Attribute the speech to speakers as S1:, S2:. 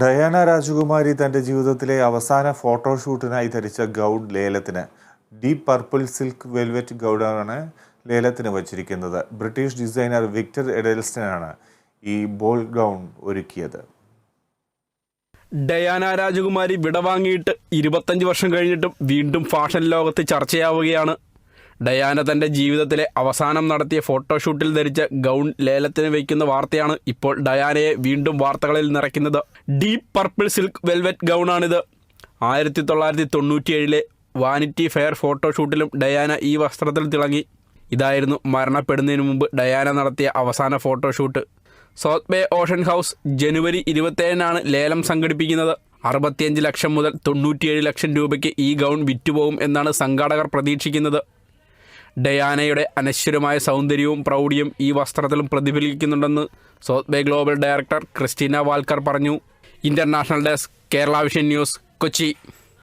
S1: Diana രാജകുമാരി തന്റെ ജീവിതത്തിലെ അവസാന ഫോട്ടോഷൂട്ടിനായി ധരിച്ച ഗൗൺ ലേലത്തിന് ഡീപ് പർപ്പിൾ സിൽക്ക് വെൽവെറ്റ് ഗൗഡാണ് ലേലത്തിന് വച്ചിരിക്കുന്നത്. ബ്രിട്ടീഷ് ഡിസൈനർ വിക്ടർ എഡൽസ്റ്റനാണ് ഈ ബോൾ ഗൗൺ ഒരുക്കിയത്.
S2: ഡയാന രാജകുമാരി വിടവാങ്ങിയിട്ട് ഇരുപത്തഞ്ച് വർഷം കഴിഞ്ഞിട്ടും വീണ്ടും ഫാഷൻ ലോകത്ത് ചർച്ചയാവുകയാണ് ഡയാന തന്റെ ജീവിതത്തിലെ അവസാനം നടത്തിയ ഫോട്ടോഷൂട്ടിൽ ധരിച്ച ഗൗൺ ലേലത്തിന് വയ്ക്കുന്ന വാർത്തയാണ് ഇപ്പോൾ ഡയാനയെ വീണ്ടും വാർത്തകളിൽ നിറയ്ക്കുന്നത്. ഡീപ്പ് പർപ്പിൾ സിൽക്ക് വെൽവെറ്റ് ഗൗണാണിത്. ആയിരത്തി തൊള്ളായിരത്തി തൊണ്ണൂറ്റിയേഴിലെ വാനിറ്റി ഫെയർ ഫോട്ടോഷൂട്ടിലും ഡയാന ഈ വസ്ത്രത്തിൽ തിളങ്ങി. ഇതായിരുന്നു മരണപ്പെടുന്നതിന് മുമ്പ് ഡയാന നടത്തിയ അവസാന photoshoot. South bay Ocean house ജനുവരി ഇരുപത്തേഴിനാണ് ലേലം സംഘടിപ്പിക്കുന്നത്. അറുപത്തിയഞ്ച് ലക്ഷം മുതൽ തൊണ്ണൂറ്റിയേഴ് ലക്ഷം രൂപയ്ക്ക് ഈ ഗൗൺ വിറ്റുപോകും എന്നാണ് സംഘാടകർ പ്രതീക്ഷിക്കുന്നത്. ഡയാനയുടെ അനശ്വരമായ സൗന്ദര്യവും പ്രൗഢിയും ഈ വസ്ത്രത്തിലും പ്രതിഫലിക്കുന്നുണ്ടെന്ന് South Bay global director Christina Walker പറഞ്ഞു. International desk Kerala Vision news Kochi.